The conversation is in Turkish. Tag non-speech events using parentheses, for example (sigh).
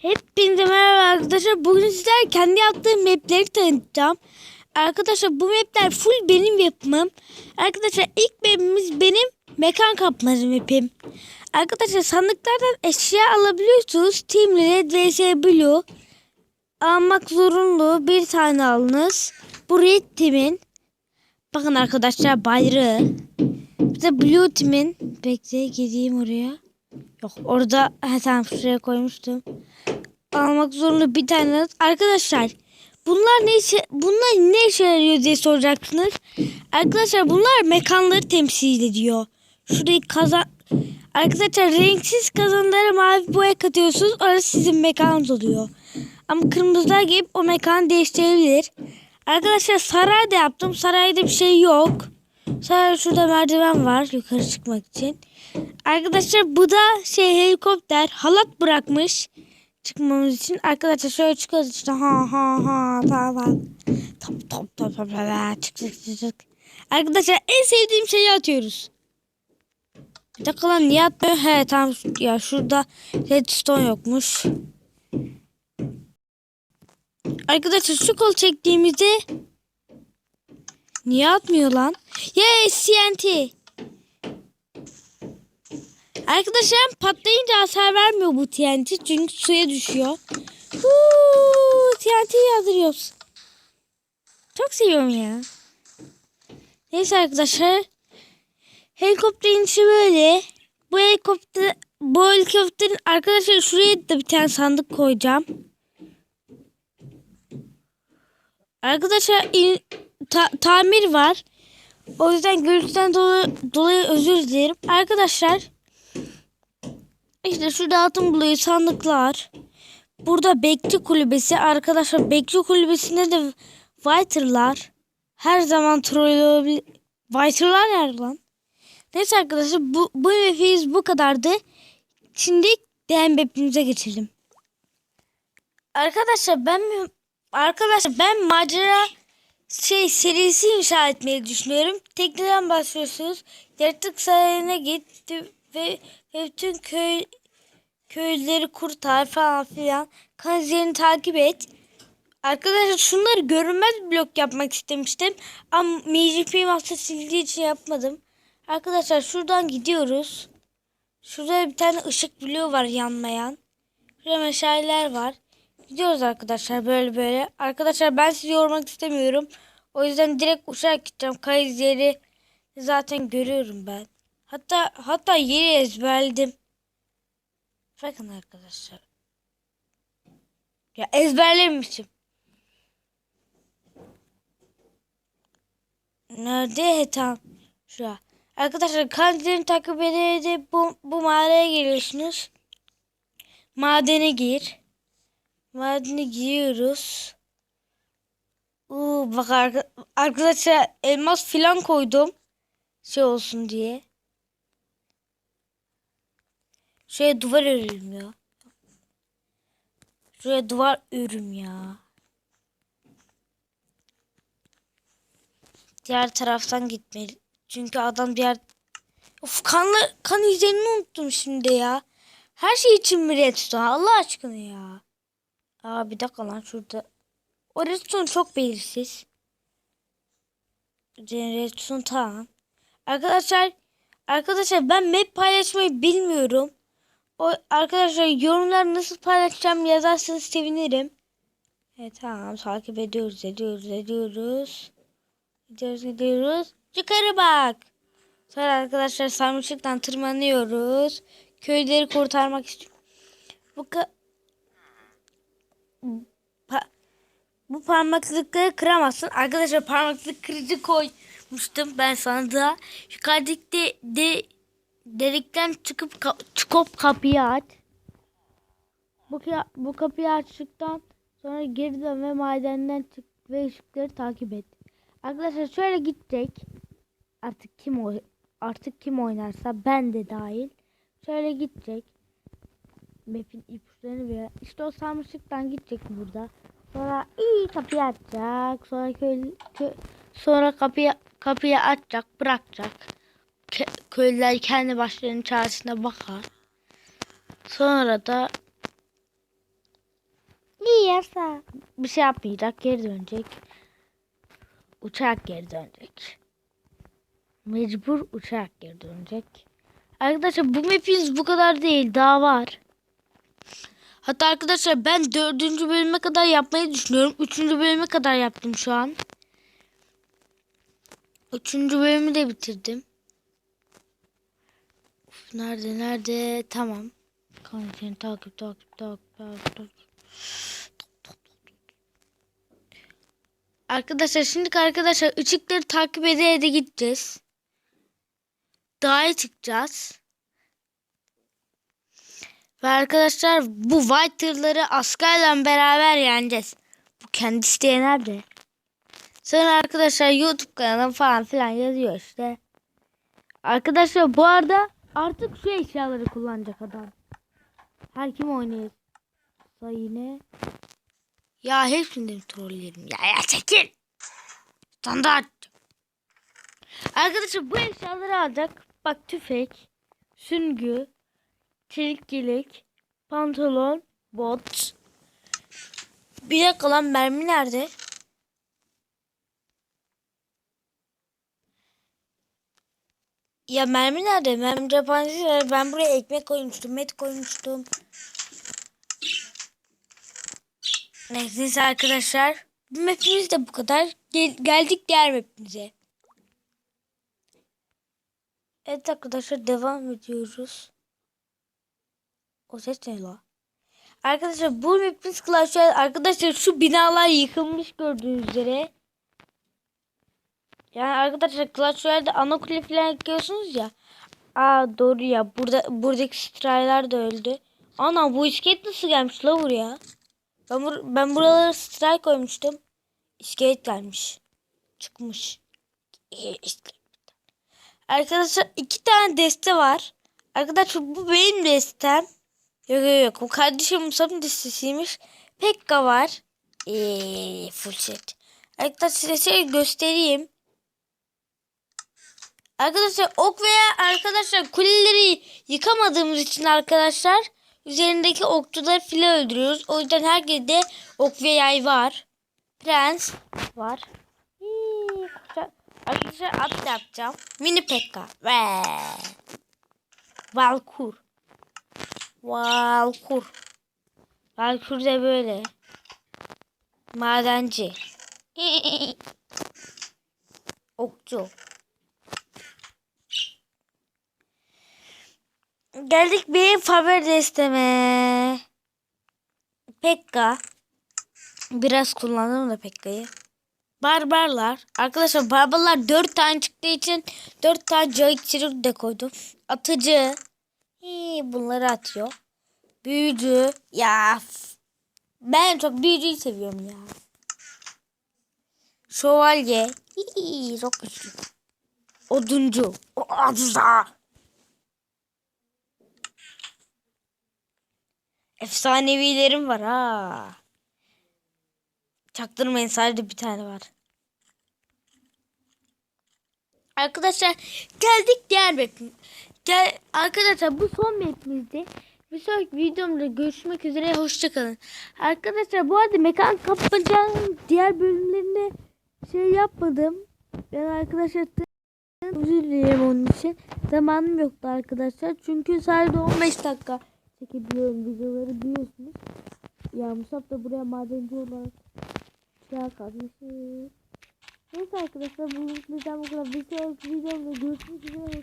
Hepinize merhaba arkadaşlar. Bugün sizler kendi yaptığım mapleri tanıtacağım. Arkadaşlar bu mapler full benim yapımım. Arkadaşlar ilk mapimiz benim mekan kapmaca mapim. Arkadaşlar sandıklardan eşya alabiliyorsunuz. Team Red vs Blue. Almak zorunlu. Bir tane alınız. Bu Red Team'in. Bakın arkadaşlar bayrağı. Bir de Blue Team'in. Bekle gideyim oraya. Yok orada ha, tamam şuraya koymuştum. Almak zorunda bir tane. Arkadaşlar bunlar ne işe, bunlar ne işe yarıyor diye soracaksınız. Arkadaşlar bunlar mekanları temsil ediyor. Şurayı kazan Arkadaşlar renksiz kazanlara mavi boya katıyorsunuz. Orası sizin mekanınız oluyor. Ama kırmızılar gelip o mekanı değiştirebilir. Arkadaşlar saray da yaptım. Sarayda bir şey yok. Sadece şurada merdiven var yukarı çıkmak için. Arkadaşlar bu da şey helikopter halat bırakmış çıkmamız için. Arkadaşlar şöyle çıkıyoruz işte ha ha ha tamam. Top top top top top çık çık çık. Arkadaşlar en sevdiğim şeyi atıyoruz. Bir dakika niye atmıyor? He tamam ya şurada redstone yokmuş. Arkadaşlar şu kol çektiğimizde niye atmıyor lan? Yes TNT. Arkadaşlar patlayınca hasar vermiyor bu TNT çünkü suya düşüyor. Huu, TNT yağdırıyoruz. Çok seviyorum ya. Neyse arkadaşlar. Helikopterin içi böyle. Bu helikopter bu helikopterin arkadaşlar şuraya da bir tane sandık koyacağım. Arkadaşlar in- ta- tamir var. O yüzden gürültüden dolayı, dolayı özür dilerim. Arkadaşlar işte şurada altın buluyor sandıklar. Burada bekçi kulübesi. Arkadaşlar bekçi kulübesinde de Whiter'lar. Her zaman troll olabilir. Whiter'lar nerede lan? Neyse arkadaşlar bu, bu mapimiz bu kadardı. Şimdi diğer mapimize geçelim. Arkadaşlar ben arkadaşlar ben macera şey serisi inşa etmeyi düşünüyorum. Tekneden başlıyorsunuz. Yaratık sarayına git ve, ve bütün köy köyleri kurtar falan filan. Kanzerini takip et. Arkadaşlar şunları görünmez blok yapmak istemiştim. Ama Film hafta sildiği için yapmadım. Arkadaşlar şuradan gidiyoruz. Şurada bir tane ışık bloğu var yanmayan. Şurada meşaleler var. Gidiyoruz arkadaşlar böyle böyle. Arkadaşlar ben sizi yormak istemiyorum. O yüzden direkt uçarak gideceğim. Kayız yeri zaten görüyorum ben. Hatta hatta yeri ezberledim. Bakın arkadaşlar. Ya ezberlemişim. Nerede? He tamam. Şuraya. Arkadaşlar kanalını takip ederek bu, bu mağaraya geliyorsunuz. Madene gir. Madene giriyoruz. Uuu bak arka, arkadaşlar elmas filan koydum. Şey olsun diye. Şuraya duvar örelim ya. Şuraya duvar örüm ya. Diğer taraftan gitmeli. Çünkü adam diğer... Of kanlı, kan izlerini unuttum şimdi ya. Her şey için mi redstone Allah aşkına ya. Aa bir dakika lan şurada. O redstone çok belirsiz. Redstone tamam. Arkadaşlar arkadaşlar ben map paylaşmayı bilmiyorum. O arkadaşlar yorumlar nasıl paylaşacağım yazarsanız sevinirim. Evet tamam takip ediyoruz ediyoruz ediyoruz. Gidiyoruz gidiyoruz. Yukarı bak. Sonra arkadaşlar sarmışlıktan tırmanıyoruz. Köyleri kurtarmak istiyorum. Bu pa bu parmaklıkları kıramazsın. Arkadaşlar parmaklık kırıcı koymuştum ben sandığa. Yukarıdaki de, de delikten çıkıp ka çıkıp kapıyı aç. Bu, bu kapıyı açtıktan sonra geri dön ve madenden çık ve ışıkları takip et. Arkadaşlar şöyle gidecek. Artık kim o artık kim oynarsa ben de dahil. Şöyle gidecek. Map'in ipuçlarını ve işte o sarmışlıktan gidecek burada. Sonra iyi kapıyı açacak. Sonra köy, kö, sonra kapıyı kapıyı açacak, bırakacak. Ke, köylüler kendi başlarının çaresine bakar. Sonra da İyi yasa. Bir şey yapmayacak. Geri dönecek. Uçak geri dönecek. Mecbur uçak geri dönecek. Arkadaşlar bu map'imiz bu kadar değil. Daha var. Hatta arkadaşlar ben dördüncü bölüme kadar yapmayı düşünüyorum. Üçüncü bölüme kadar yaptım şu an. Üçüncü bölümü de bitirdim. Nerede nerede? Tamam. Kanka takip takip takip takip. Arkadaşlar şimdi arkadaşlar ışıkları takip ede ede gideceğiz. Dağa çıkacağız. Ve arkadaşlar bu Whiter'ları askerle beraber yeneceğiz. Bu kendi isteği nerede? Sonra arkadaşlar YouTube kanalım falan filan yazıyor işte. Arkadaşlar bu arada artık şu eşyaları kullanacak adam. Her kim oynayacak? Yine. Ya hepsini trollerim. Ya ya çekil. Standart. Arkadaşlar bu eşyaları alacak. Bak tüfek, süngü, çelik yelek, pantolon, bot. Bir dakika lan mermi nerede? Ya mermi nerede? Mermi cephanesi? Ben buraya ekmek koymuştum, met koymuştum. Neyse arkadaşlar. Bu mapimiz de bu kadar. Gel- geldik diğer mapimize. Evet arkadaşlar devam ediyoruz. O ses ne la? Arkadaşlar bu mapimiz Clash. Arkadaşlar şu binalar yıkılmış gördüğünüz üzere. Yani arkadaşlar Clash Royale'de ana kule falan yıkıyorsunuz ya. Aa doğru ya. Burada buradaki straylar da öldü. Ana bu iskelet nasıl gelmiş la buraya? Ben, bur- ben buralara stray koymuştum. İskelet gelmiş. Çıkmış. İşte. Arkadaşlar iki tane deste var. Arkadaşlar bu benim destem. Yok yok yok. Bu kardeşim Musab'ın destesiymiş. Pekka var. Eee full set. Arkadaşlar size göstereyim. Arkadaşlar ok veya arkadaşlar kuleleri yıkamadığımız için arkadaşlar üzerindeki okçuları file öldürüyoruz. O yüzden herkeste ok ve yay var. Prens var. Arkadaşlar at yapacağım. Mini Pekka. Ve Valkur. Valkur. Valkur da böyle. Madenci. (laughs) Okçu. Geldik bir favori desteme. Pekka. Biraz kullandım da Pekka'yı. Barbarlar. Arkadaşlar barbarlar 4 tane çıktığı için 4 tane iksiri de koydum. Atıcı. Hii, bunları atıyor. Büyücü. Ya. Ben çok büyücüyü seviyorum ya. Şövalye. Hii, çok güçlü. Oduncu. O Efsanevilerim var ha. Çaktırmayın sadece bir tane var. Arkadaşlar geldik diğer map. Gel arkadaşlar bu son mapimizdi. Bir sonraki videomda görüşmek üzere hoşçakalın. Arkadaşlar bu arada mekan kapmacanın diğer bölümlerinde şey yapmadım. Ben arkadaşlar özür dilerim onun için. Zamanım yoktu arkadaşlar. Çünkü sadece 15 dakika çekebiliyorum videoları biliyorsunuz. Ya Musab da buraya madenci olarak ya kardeşim. Neyse arkadaşlar bu bizden bu kadar. Bir sonraki videomda görüşmek üzere.